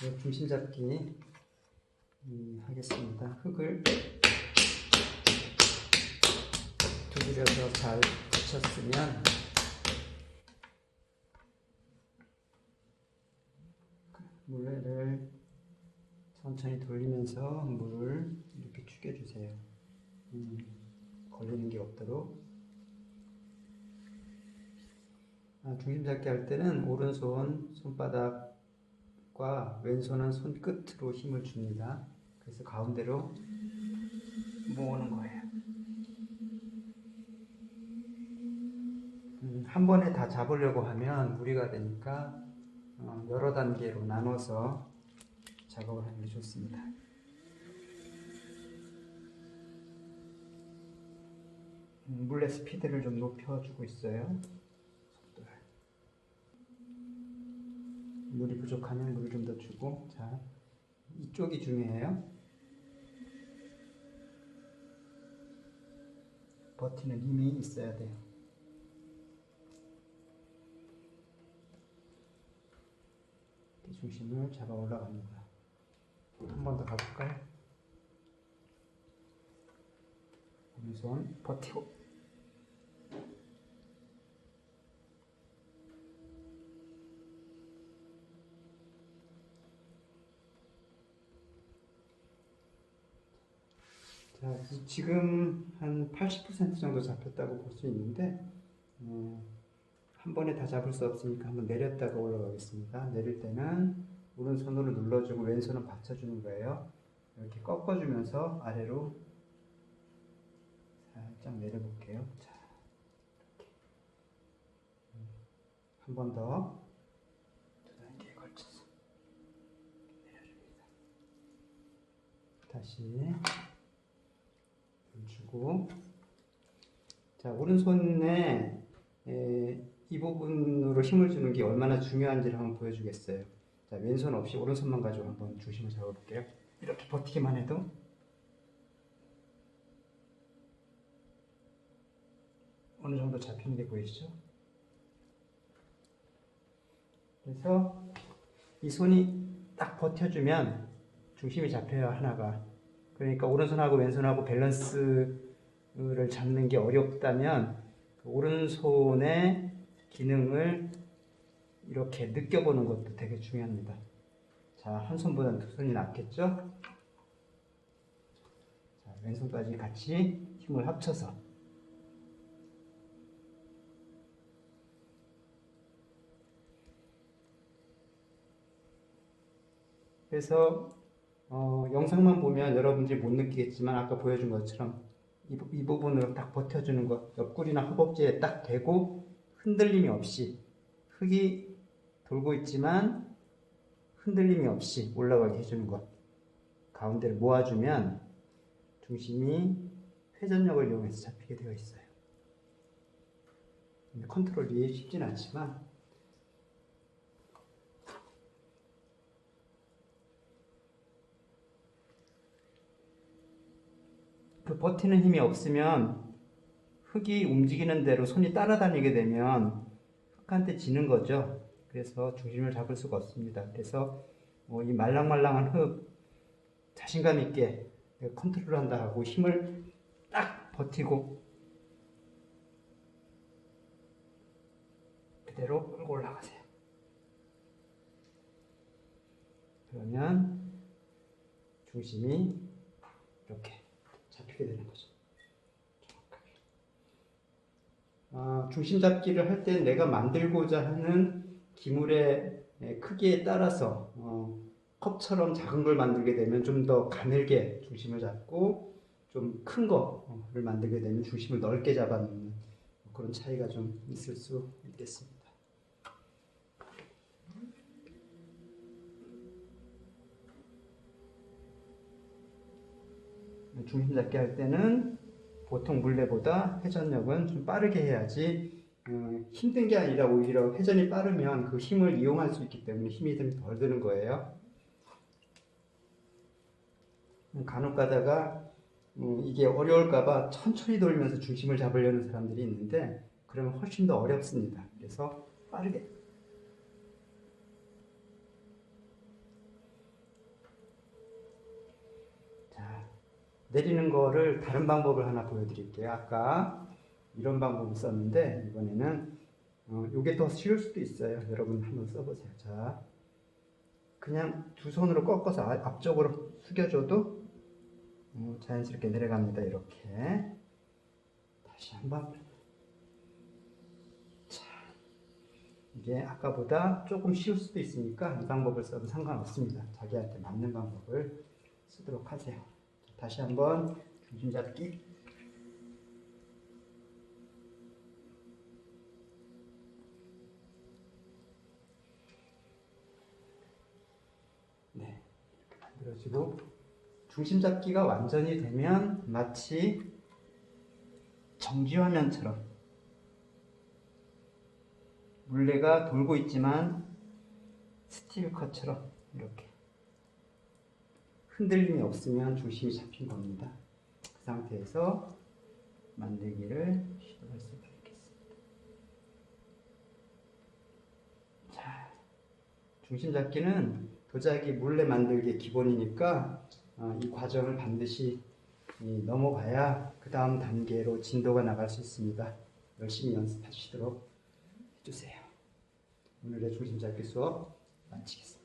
네, 중심 잡기 음, 하겠습니다. 흙을 두드려서 잘 붙였으면 물레를 천천히 돌리면서 물을 이렇게 죽여주세요. 음, 걸리는 게 없도록. 아, 중심 잡기 할 때는 오른손 손바닥 과 왼손은 손끝으로 힘을 줍니다. 그래서 가운데로 모으는 거예요. 음, 한 번에 다 잡으려고 하면 무리가 되니까 어, 여러 단계로 나눠서 작업을 하는 게 좋습니다. 음, 물레 스피드를 좀 높여주고 있어요. 속도를. 물이 부족하면 물을 좀더 주고, 자, 이쪽이 중요해요. 버티는 힘이 있어야 돼요. 이렇게 중심을 잡아 올라갑니다. 한 번 더 가볼까요? 오른손 버티고 자, 이- 지금 한 80% 정도 받쳤다고 볼 수 있는데 어, 한 번에 다 잡을 수 없으니까 한번 내렸다가 올라가겠습니다. 내릴 때는 오른손으로 눌러주고 왼손은 받쳐주는 거예요. 이렇게 꺾어주면서 아래로 살짝 내려볼게요. 자, 이렇게 한 번 더 두 단계에 걸쳐서 내려줍니다. 다시 힘 주고 자 오른손에 에, 이 부분으로 힘을 주는 게 얼마나 중요한지를 한번 보여주겠어요. 자 왼손 없이 오른손만 가지고 한번 중심을 잡아볼게요. 이렇게 버티기만 해도 어느 정도 잡히는 게 보이시죠? 그래서 이 손이 딱 버텨주면 중심이 잡혀요 하나가. 그러니까 오른손하고 왼손하고 밸런스를 잡는 게 어렵다면 그 오른손의 기능을 이렇게 느껴보는 것도 되게 중요합니다. 자, 한 손보다는 두 손이 낫겠죠? 자, 왼손까지 같이 힘을 합쳐서 그래서 어, 영상만 보면 여러분들이 못 느끼겠지만 아까 보여준 것처럼 이, 부- 이 부분으로 딱 버텨주는 것 옆구리나 허벅지에 딱 대고 흔들림이 없이 흙이 돌고 있지만 흔들림이 없이 올라가게 해주는 것. 가운데를 모아주면 중심이 회전력을 이용해서 잡히게 되어 있어요. 컨트롤이 쉽진 않지만 그 버티는 힘이 없으면 흙이 움직이는 대로 손이 따라다니게 되면 흙한테 지는 거죠. 그래서 중심을 잡을 수가 없습니다. 그래서 뭐 이 말랑말랑한 흙 자신감 있게 컨트롤한다 하고 힘을 딱 버티고 그대로 끌고 올라가세요. 그러면 중심이 이렇게 잡히게 되는 거죠. 아, 중심 잡기를 할 때 내가 만들고자 하는 기물의 에, 크기에 따라서 어, 컵처럼 작은 걸 만들게 되면 좀 더 가늘게 중심을 잡고 좀 큰 거를 만들게 되면 중심을 넓게 잡아놓는 그런 차이가 좀 있을 수 있겠습니다. 중심 잡기 할 때는 보통 물레보다 회전력은 좀 빠르게 해야지 어, 힘든 게 아니라 오히려 회전이 빠르면 그 힘을 이용할 수 있기 때문에 힘이 좀 덜 드는 거예요. 음, 간혹 가다가 음, 이게 어려울까봐 천천히 돌면서 중심을 잡으려는 사람들이 있는데 그러면 훨씬 더 어렵습니다. 그래서 빠르게 내리는 거를 다른 방법을 하나 보여드릴게요. 아까 이런 방법을 썼는데 이번에는 어, 이게 더 쉬울 수도 있어요. 여러분 한번 써보세요. 자, 그냥 두 손으로 꺾어서 아- 앞쪽으로 숙여줘도 어, 자연스럽게 내려갑니다. 이렇게 다시 한번 자, 이게 아까보다 조금 쉬울 수도 있으니까 이 방법을 써도 상관없습니다. 자기한테 맞는 방법을 쓰도록 하세요. 다시 한번 중심 잡기. 네, 이렇게 만들어지고 중심 잡기가 완전히 되면 마치 정지 화면처럼 물레가 돌고 있지만 스틸 컷처럼 이렇게 흔들림이 없으면 중심이 잡힌 겁니다. 그 상태에서 만들기를 시도할 수가 있겠습니다. 자, 중심 잡기는 도자기 물레 만들기 기본이니까 어, 이 과정을 반드시 이, 넘어가야 그 다음 단계로 진도가 나갈 수 있습니다. 열심히 연습하시도록 해주세요. 오늘의 중심 잡기 수업 마치겠습니다.